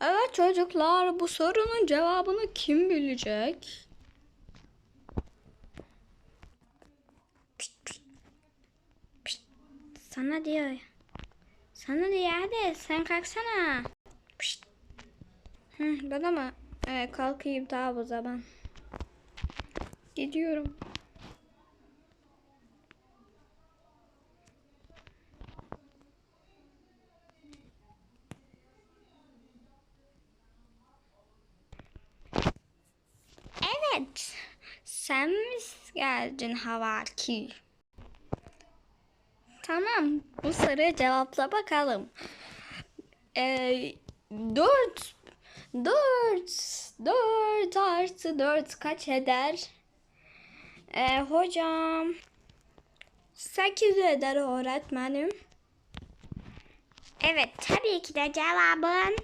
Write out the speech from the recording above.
Evet çocuklar bu sorunun cevabını kim bilecek? Sana diyor. Sana diyor hadi sen kalksana. Pişt. Hı, bana mı? Ee, kalkayım tamam o zaman. Gidiyorum. Evet. Sen mi geldin Havaki? Tamam. Bu soruya cevapla bakalım. Ee, dört. Dört. Dört artı dört kaç eder? Ee, hocam. Sekiz eder öğretmenim. Evet tabii ki de cevabın